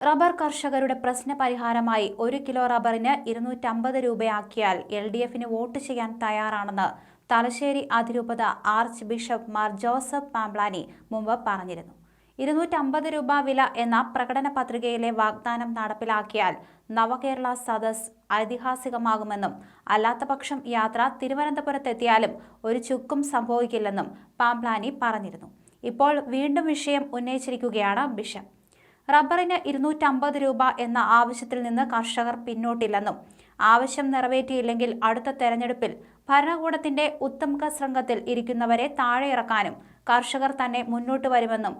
Rubber കർഷകരുടെ പ്രശ്ന പരിഹാരമായി ഒരു കിലോ റബ്ബറിന് ഇരുന്നൂറ്റമ്പത് രൂപയാക്കിയാൽ എൽ ഡി എഫിന് വോട്ട് ചെയ്യാൻ തയ്യാറാണെന്ന് തലശ്ശേരി അതിരൂപത arch bishop Mar Joseph Pamplani മുമ്പ് പറഞ്ഞിരുന്നു. ഇരുന്നൂറ്റമ്പത് രൂപ വില എന്ന പ്രകടന പത്രികയിലെ വാഗ്ദാനം നടപ്പിലാക്കിയാൽ നവകേരള സദസ് ഐതിഹാസികമാകുമെന്നും അല്ലാത്തപക്ഷം യാത്ര തിരുവനന്തപുരത്തെത്തിയാലും ഒരു ചുക്കും സംഭവിക്കില്ലെന്നും പാംബ്ലാനി പറഞ്ഞിരുന്നു. ഇപ്പോൾ വീണ്ടും വിഷയം ഉന്നയിച്ചിരിക്കുകയാണ് ബിഷപ്പ്. റബ്ബറിന് ഇരുന്നൂറ്റമ്പത് രൂപ എന്ന ആവശ്യത്തിൽ നിന്ന് കർഷകർ പിന്നോട്ടില്ലെന്നും ആവശ്യം നിറവേറ്റിയില്ലെങ്കിൽ അടുത്ത തെരഞ്ഞെടുപ്പിൽ ഭരണകൂടത്തിന്റെ ഉത്തമക സംഘത്തിൽ ഇരിക്കുന്നവരെ താഴെ ഇറക്കാനും കർഷകർ തന്നെ മുന്നോട്ട് വരുമെന്നും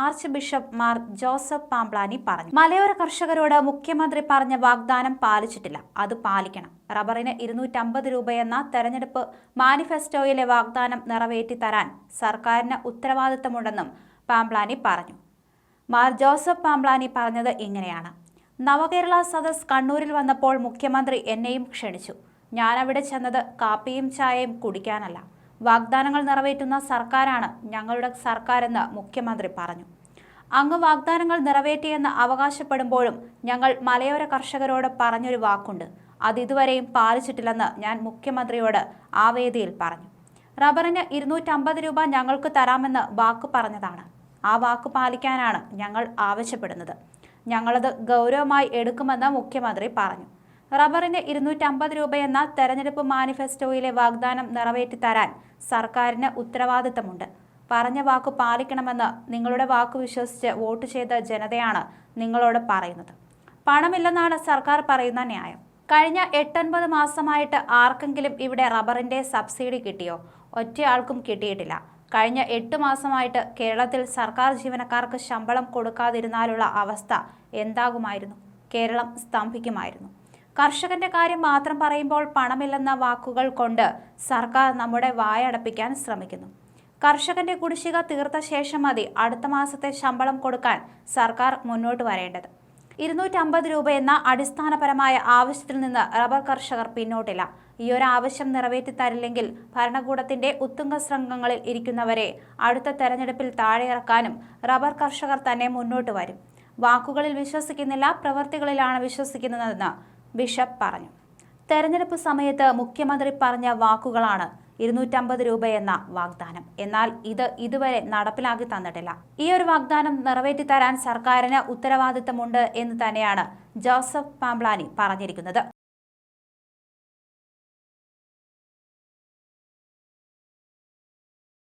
arch bishop Mar Joseph Pamplani പറഞ്ഞു. മലയോര കർഷകരോട് മുഖ്യമന്ത്രി പറഞ്ഞ വാഗ്ദാനം പാലിച്ചിട്ടില്ല. അത് പാലിക്കണം. റബ്ബറിന് ഇരുന്നൂറ്റമ്പത് രൂപയെന്ന തെരഞ്ഞെടുപ്പ് മാനിഫെസ്റ്റോയിലെ വാഗ്ദാനം നിറവേറ്റി തരാൻ സർക്കാരിന് ഉത്തരവാദിത്തമുണ്ടെന്നും പാംപ്ലാനി പറഞ്ഞു. മാർ ജോസഫ് പാംബ്ലാനി പറഞ്ഞത് ഇങ്ങനെയാണ്. നവകേരള സദസ് കണ്ണൂരിൽ വന്നപ്പോൾ മുഖ്യമന്ത്രി എന്നെയും ക്ഷണിച്ചു. ഞാനവിടെ ചെന്നത് കാപ്പിയും ചായയും കുടിക്കാനല്ല. വാഗ്ദാനങ്ങൾ നിറവേറ്റുന്ന സർക്കാരാണ് ഞങ്ങളുടെ സർക്കാരെന്ന് മുഖ്യമന്ത്രി പറഞ്ഞു. അങ്ങ് വാഗ്ദാനങ്ങൾ നിറവേറ്റിയെന്ന് അവകാശപ്പെടുമ്പോഴും ഞങ്ങൾ മലയോര കർഷകരോട് പറഞ്ഞൊരു വാക്കുണ്ട്. അത് ഇതുവരെയും പാലിച്ചിട്ടില്ലെന്ന് ഞാൻ മുഖ്യമന്ത്രിയോട് ആ വേദിയിൽ പറഞ്ഞു. റബ്ബറിന് ഇരുന്നൂറ്റമ്പത് രൂപ ഞങ്ങൾക്ക് തരാമെന്ന് വാക്ക് പറഞ്ഞതാണ്. ആ വാക്ക് പാലിക്കാനാണ് ഞങ്ങൾ ആവശ്യപ്പെടുന്നത്. ഞങ്ങളത് ഗൗരവമായി എടുക്കുമെന്ന് മുഖ്യമന്ത്രി പറഞ്ഞു. റബ്ബറിന് ഇരുന്നൂറ്റമ്പത് രൂപയെന്ന തെരഞ്ഞെടുപ്പ് മാനിഫെസ്റ്റോയിലെ വാഗ്ദാനം നിറവേറ്റി തരാൻ സർക്കാരിന് ഉത്തരവാദിത്തമുണ്ട്. പറഞ്ഞ വാക്ക് പാലിക്കണമെന്ന് നിങ്ങളുടെ വാക്ക് വിശ്വസിച്ച് വോട്ട് ചെയ്ത ജനതയാണ് നിങ്ങളോട് പറയുന്നത്. പണമില്ലെന്നാണ് സർക്കാർ പറയുന്ന ന്യായം. കഴിഞ്ഞ എട്ടൊൻപത് മാസമായിട്ട് ആർക്കെങ്കിലും ഇവിടെ റബ്ബറിന്റെ സബ്സിഡി കിട്ടിയോ? ഒറ്റയാൾക്കും കിട്ടിയിട്ടില്ല. കഴിഞ്ഞ എട്ട് മാസമായിട്ട് കേരളത്തിൽ സർക്കാർ ജീവനക്കാർക്ക് ശമ്പളം കൊടുക്കാതിരുന്നാലുള്ള അവസ്ഥ എന്താകുമായിരുന്നു? കേരളം സ്തംഭിക്കുമായിരുന്നു. കർഷകന്റെ കാര്യം മാത്രം പറയുമ്പോൾ പണമില്ലെന്ന വാക്കുകൾ കൊണ്ട് സർക്കാർ നമ്മുടെ വായടപ്പിക്കാൻ ശ്രമിക്കുന്നു. കർഷകന്റെ കുടിശ്ശിക തീർത്ത ശേഷം മതി അടുത്ത മാസത്തെ ശമ്പളം കൊടുക്കാൻ സർക്കാർ മുന്നോട്ട് വരേണ്ടത്. ഇരുന്നൂറ്റമ്പത് രൂപ എന്ന അടിസ്ഥാനപരമായ ആവശ്യത്തിൽ നിന്ന് റബ്ബർ കർഷകർ പിന്നോട്ടില്ല. ഈ ഒരു ആവശ്യം നിറവേറ്റി തരില്ലെങ്കിൽ ഭരണകൂടത്തിന്റെ ഉത്തുംഗ ശൃംഖങ്ങളിൽ ഇരിക്കുന്നവരെ അടുത്ത തെരഞ്ഞെടുപ്പിൽ താഴെയിറക്കാനും റബ്ബർ കർഷകർ തന്നെ മുന്നോട്ട് വരും. വാക്കുകളിൽ വിശ്വസിക്കുന്നില്ല പ്രവൃത്തികളിലാണ് വിശ്വസിക്കുന്നതെന്ന് ബിഷപ്പ് പറഞ്ഞു. തെരഞ്ഞെടുപ്പ് സമയത്ത് മുഖ്യമന്ത്രി പറഞ്ഞ വാക്കുകളാണ് ഇരുന്നൂറ്റമ്പത് രൂപ എന്ന വാഗ്ദാനം. എന്നാൽ ഇത് ഇതുവരെ നടപ്പിലാക്കി തന്നിട്ടില്ല. ഈ ഒരു വാഗ്ദാനം നിറവേറ്റി തരാൻ സർക്കാരിന് ഉത്തരവാദിത്തമുണ്ട് എന്ന് തന്നെയാണ് ജോസഫ് പാംബ്ലാനി പറഞ്ഞിരിക്കുന്നത്.